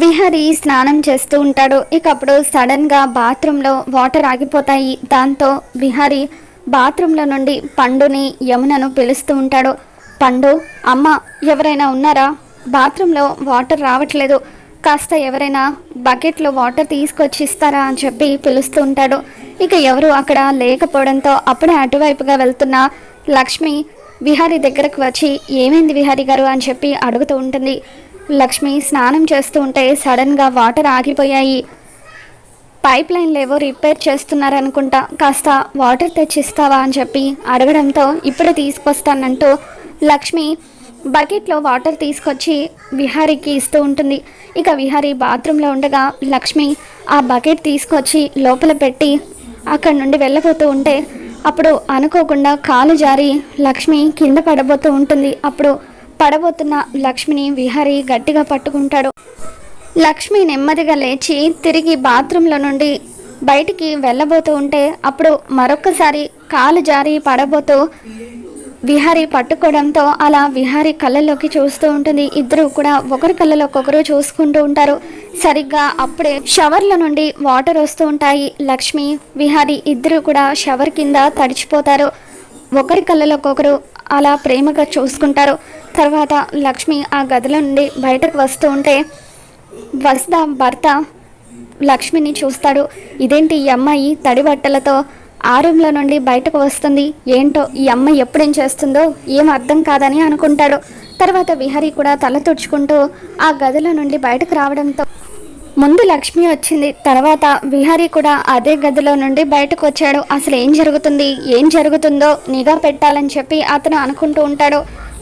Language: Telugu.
విహరి స్నానం చేస్తూ ఉంటాడు. ఇక అప్పుడు సడన్గా బాత్రూంలో వాటర్ ఆగిపోతాయి. దాంతో విహరి బాత్రూంలో నుండి పండుని యమునను పిలుస్తూ ఉంటాడు. పండు అమ్మ ఎవరైనా ఉన్నారా? బాత్రూంలో వాటర్ రావట్లేదు. కాస్త ఎవరైనా బకెట్లో వాటర్ తీసుకొచ్చి ఇస్తారా అని చెప్పి పిలుస్తూ ఉంటాడు. ఇక ఎవరు అక్కడ లేకపోవడంతో అప్పుడే అటువైపుగా వెళ్తున్న లక్ష్మి విహారి దగ్గరకు వచ్చి ఏమైంది విహారి గారు? అని చెప్పి అడుగుతూ ఉంటుంది. లక్ష్మి స్నానం చేస్తూ ఉంటే సడన్గా వాటర్ ఆగిపోయాయి. పైప్ లైన్లు ఏవో రిపేర్ చేస్తున్నారనుకుంటా కాస్త వాటర్ తెచ్చిస్తావా అని చెప్పి అడగడంతో ఇప్పుడే తీసుకొస్తానంటూ లక్ష్మి బకెట్లో వాటర్ తీసుకొచ్చి విహారీకి ఇస్తూ ఉంటుంది. ఇక విహారీ బాత్రూంలో ఉండగా లక్ష్మి ఆ బకెట్ తీసుకొచ్చి లోపల పెట్టి అక్కడి నుండి వెళ్ళబోతూ ఉంటే అప్పుడు అనుకోకుండా కాలు జారి లక్ష్మి కింద పడబోతూ ఉంటుంది. అప్పుడు పడబోతున్న లక్ష్మిని విహారీ గట్టిగా పట్టుకుంటాడు. లక్ష్మి నెమ్మదిగా లేచి తిరిగి బాత్రూంలో నుండి బయటికి వెళ్ళబోతూ ఉంటే అప్పుడు మరొక్కసారి కాలు జారి పడబోతూ విహారీ పట్టుకోవడంతో అలా విహారీ కళ్ళలోకి చూస్తూ ఉంటుంది. ఇద్దరు కూడా ఒకరి కళ్ళలో ఒకరు చూసుకుంటూ ఉంటారు. సరిగ్గా అప్పుడే షవర్ల నుండి వాటర్ వస్తూ ఉంటాయి. లక్ష్మి విహారీ ఇద్దరు కూడా షవర్ కింద తడిచిపోతారు. ఒకరి కళ్ళలోకొకరు అలా ప్రేమగా చూసుకుంటారు. తర్వాత లక్ష్మి ఆ గదిలో నుండి బయటకు వస్తూ ఉంటే వసుధ భర్త లక్ష్మిని చూస్తాడు. ఇదేంటి ఈ అమ్మాయి తడి బట్టలతో ఆ రూమ్లో నుండి బయటకు వస్తుంది? ఏంటో ఈ అమ్మాయి ఎప్పుడేం చేస్తుందో ఏం అర్థం కాదని అనుకుంటాడు. తర్వాత విహరి కూడా తల తుడుచుకుంటూ ఆ గదిలో నుండి బయటకు రావడంతో ముందు లక్ష్మి వచ్చింది. తర్వాత విహారీ కూడా అదే గదిలో నుండి బయటకు వచ్చాడు. అసలు ఏం జరుగుతుంది? ఏం జరుగుతుందో నిఘా పెట్టాలని చెప్పి అతను అనుకుంటూ ఉంటాడు.